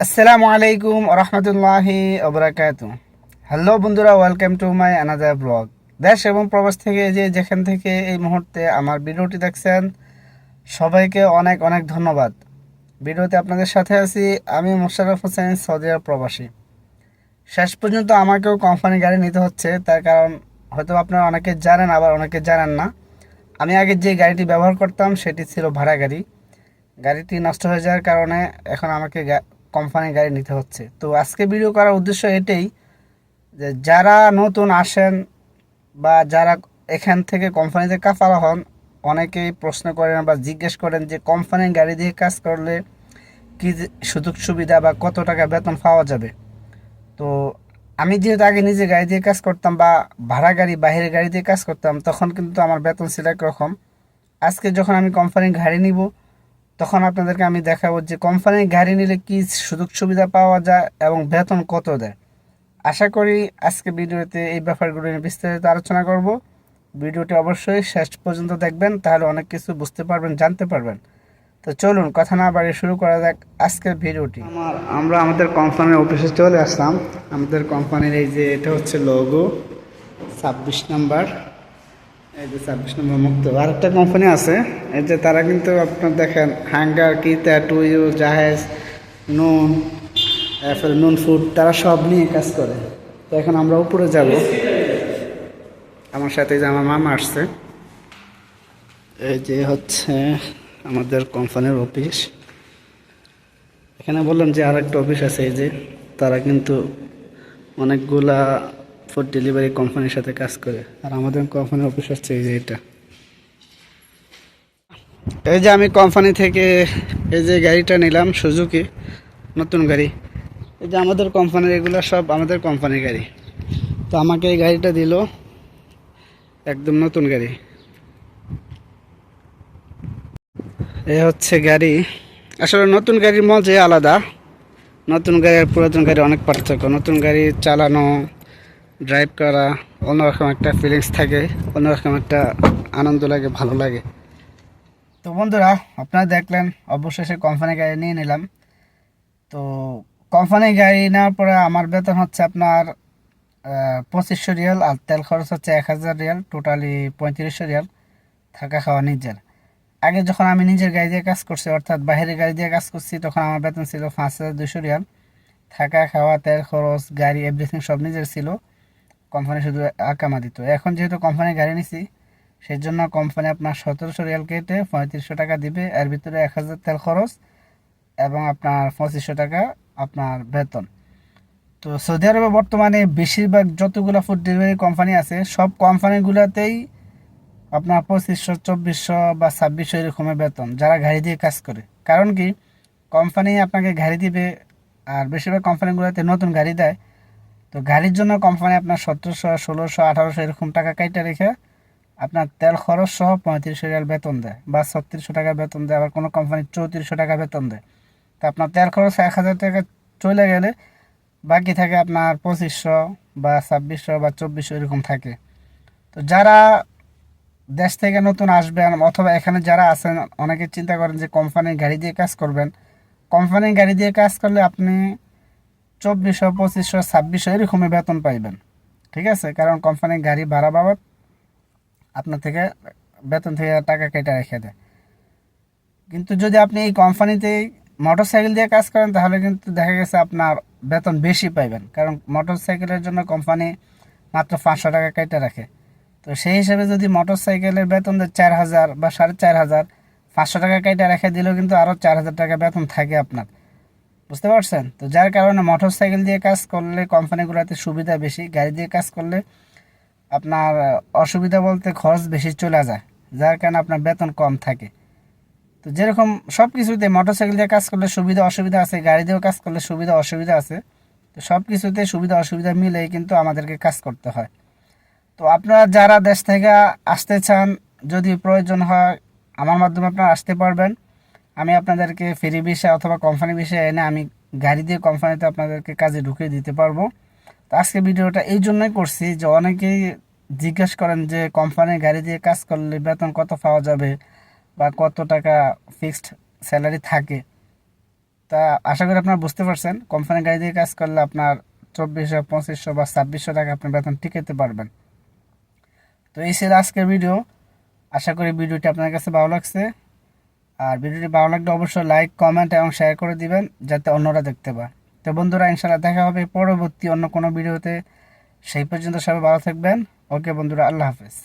আসসালামু আলাইকুম রহমতুল্লাহি ওবরাকাতু। হ্যালো বন্ধুরা, welcome to my another blog. দেশ এবং প্রবাস থেকে যে যেখান থেকে এই মুহূর্তে আমার ভিডিওটি দেখছেন, সবাইকে অনেক অনেক ধন্যবাদ। ভিডিওতে আপনাদের সাথে আছি আমি মোশাররফ হোসেন, সৌদি আরব প্রবাসী। শেষ পর্যন্ত আমাকেও কোম্পানি গাড়ি নিতে হচ্ছে, তার কারণ হয়তো আপনারা অনেকে জানেন, আবার অনেকে জানেন না। আমি আগে যে গাড়িটি ব্যবহার করতাম, সেটি ছিল ভাড়া গাড়ি। গাড়িটি নষ্ট হয়ে যাওয়ার কারণে এখন আমাকে কোম্পানি গাড়ি নিতে হচ্ছে। তো আজকে ভিডিও করার উদ্দেশ্য এটাই যে যারা নতুন আসেন বা যারা এখান থেকে কোম্পানিতে কাফালা হন, অনেকেই প্রশ্ন করেন বা জিজ্ঞেস করেন যে কোম্পানির গাড়ি দিয়ে কাজ করলে কী সুযোগ সুবিধা বা কত টাকা বেতন পাওয়া যাবে? তো আমি যেহেতু আগে নিজে গাড়ি দিয়ে কাজ করতাম বা ভাড়া গাড়ি বাইরের গাড়ি দিয়ে কাজ করতাম, তখন কিন্তু আমার বেতন ছিল একরকম। আজকে যখন আমি কোম্পানির গাড়ি নিব তখন আপনাদেরকে আমি দেখাবো যে কোম্পানির গাড়ি নিলে কী সুযোগ সুবিধা পাওয়া যায় এবং বেতন কত দেয়। আশা করি আজকে ভিডিওতে এই ব্যাপারগুলো নিয়ে বিস্তারিত আলোচনা করব। ভিডিওটি অবশ্যই শেষ পর্যন্ত দেখবেন, তাহলে অনেক কিছু বুঝতে পারবেন, জানতে পারবেন। তো চলুন, কথা না বাড়িয়ে শুরু করা যাক আজকের ভিডিওটি। আমার, আমরা আমাদের কোম্পানির অফিসে চলে আসলাম। আমাদের কোম্পানির এই যে এটা হচ্ছে লোগো ছাব্বিশ নাম্বার। এই যে ছাব্বিশ নম্বর মুক্ত। আর একটা কোম্পানি আছে, এই যে তারা কিন্তু আপনার দেখেন হ্যাঙ্গার কিতা টুইউ জাহেজ, নুন এরপরে নুন ফুড তারা সব নিয়ে কাজ করে। তো এখন আমরা উপরে যাব। আমার সাথে যে আমার মামা আসছে, এই যে হচ্ছে আমাদের কোম্পানির অফিস এখানে বললাম যে আর একটা অফিস আছে, এই যে তারা কিন্তু অনেকগুলা ফুড ডেলিভারি কোম্পানির সাথে কাজ করে। আর আমাদের কোম্পানির অফিস হচ্ছে এই যে এটা। এই যে আমি কোম্পানি থেকে এই যে গাড়িটা নিলাম সুজুকি নতুন গাড়ি। এই যে আমাদের কোম্পানির এগুলো সব আমাদের কোম্পানির গাড়ি। তো আমাকে এই গাড়িটা দিল, একদম নতুন গাড়ি। এই হচ্ছে গাড়ি। আসলে নতুন গাড়ির মজা আলাদা। নতুন গাড়ি আর পুরাতন গাড়ি অনেক পার্থক্য। নতুন গাড়ি চালানো ড্রাইভ করা, অন্যরকম একটা ফিলিংস থাকে, অন্যরকম একটা আনন্দ লাগে, ভালো লাগে। তো বন্ধুরা, আপনারা দেখলেন, অবশেষে কোম্পানি গাড়ি নিয়ে নিলাম। তো কোম্পানি গাড়ি নেওয়ার পরে আমার বেতন হচ্ছে আপনার পঁচিশশো রিয়াল, আর তেল খরচ হচ্ছে এক হাজার রিয়াল টোটালি পঁয়ত্রিশশো রিয়াল, থাকা খাওয়া নিজের। আগে যখন আমি নিজের গাড়ি দিয়ে কাজ করছি, অর্থাৎ বাইরের গাড়ি দিয়ে কাজ করছি, তখন আমার বেতন ছিল পাঁচ হাজার দুশো রিয়াল। থাকা খাওয়া, তেল খরচ, গাড়ি এভরিথিং সব নিজের ছিল। কোম্পানি শুধু আকামা দিত। এখন যেহেতু কোম্পানি গাড়ি নিছি সেই জন্য কোম্পানি আপনার সতেরোশো রিয়াল কেটে পঁয়ত্রিশশো টাকা দিবে। এর ভিতরে এক হাজার তেল খরচ এবং আপনার পঁচিশশো টাকা আপনার বেতন। তো সৌদি আরবে বর্তমানে বেশিরভাগ যতগুলো ফুড ডেলিভারি কোম্পানি আছে, সব কোম্পানিগুলোতেই আপনার পঁচিশশো, চব্বিশশো বা ছাব্বিশশো এরকমের বেতন, যারা গাড়ি দিয়ে কাজ করে। কারণ কি? কোম্পানি আপনাকে গাড়ি দিবে আর বেশিরভাগ কোম্পানিগুলোতে নতুন গাড়ি দেয়। তো গাড়ির জন্য কোম্পানি আপনার সতেরোশো, ষোলোশো, আঠারোশো এরকম টাকা কাইটা রেখে আপনার তেল খরচ সহ পঁয়ত্রিশশো রিয়াল বেতন দেয় বা ছত্রিশশো টাকা বেতন দেয়, আবার কোনো কোম্পানি চৌত্রিশশো টাকা বেতন দেয়। তো আপনার তেল খরচ এক হাজার টাকা চলে গেলে বাকি থাকে আপনার পঁচিশশো বা ছাব্বিশশো বা চব্বিশশো এরকম থাকে। তো যারা দেশ থেকে নতুন আসবেন অথবা এখানে যারা আছেন, অনেকে চিন্তা করেন যে কোম্পানির গাড়ি দিয়ে কাজ করবেন। কোম্পানির গাড়ি দিয়ে কাজ করলে আপনি চব্বিশশো পঁচিশশো ছাব্বিশশো এরকমই বেতন পাইবেন। ঠিক আছে? কারণ কোম্পানির গাড়ি ভাড়া বাবদ আপনার থেকে বেতন থেকে টাকা কেটে রেখে দেয়। কিন্তু যদি আপনি এই কোম্পানিতে মোটর সাইকেল দিয়ে কাজ করেন, তাহলে কিন্তু দেখা গেছে আপনার বেতন বেশি পাইবেন। কারণ মোটর সাইকেলের জন্য কোম্পানি মাত্র পাঁচশো টাকা কেটে রাখে। তো সেই হিসাবে যদি মোটর সাইকেলের বেতন চার হাজার বা সাড়ে চার হাজার, পাঁচশো টাকা কেটে রেখে দিলেও কিন্তু আরও চার হাজার টাকা বেতন থাকে আপনার। বুঝতে পারছেন? তো যার কারণে মোটর সাইকেল দিয়ে কাজ করলে কোম্পানিগুলোতে সুবিধা বেশি, গাড়ি দিয়ে কাজ করলে আপনার অসুবিধা বলতে খরচ বেশি চলে যায়, যার কারণে আপনার বেতন কম থাকে। তো যেরকম সব কিছুতে মোটর সাইকেল দিয়ে কাজ করলে সুবিধা, অসুবিধা আছে, গাড়ি দিয়েও কাজ করলে সুবিধা, অসুবিধা আছে। তো সব কিছুতে সুবিধা, অসুবিধা মিলেই কিন্তু আমাদেরকে কাজ করতে হয়। তো আপনারা যারা দেশ থেকে আসতে চান, যদি প্রয়োজন হয়, আমার মাধ্যমে আপনারা আসতে পারবেন। আমি আপনাদেরকে ফ্রি বিষয় অথবা কোম্পানি বিষয়ে এনে আমি গাড়ি দিয়ে কোম্পানিতে আপনাদেরকে কাজে ঢুকিয়ে দিতে পারব। তো আজকে ভিডিওটা এই জন্যই করছি যে অনেকেই জিজ্ঞেস করেন যে কোম্পানির গাড়ি দিয়ে কাজ করলে বেতন কত পাওয়া যাবে বা কত টাকা ফিক্সড স্যালারি থাকে। তা আশা করি আপনারা বুঝতে পারছেন কোম্পানি গাড়ি দিয়ে কাজ করলে আপনার চব্বিশশো, পঁচিশশো বা ছাব্বিশশো টাকা আপনি বেতন টিকাতে পারবেন। তো এই ছিল আজকের ভিডিও। আশা করি ভিডিওটি আপনার কাছে ভালো লাগছে। আর ভিডিওটি ভালো লাগলে অবশ্যই লাইক কমেন্ট এবং শেয়ার করে দিবেন, যাতে অন্যরা দেখতে পায়। তো বন্ধুরা ইনশাল্লাহ দেখা হবে পরবর্তী অন্য কোনো ভিডিওতে। সেই পর্যন্ত সবাই ভালো থাকবেন। ওকে বন্ধুরা, আল্লাহ হাফেজ।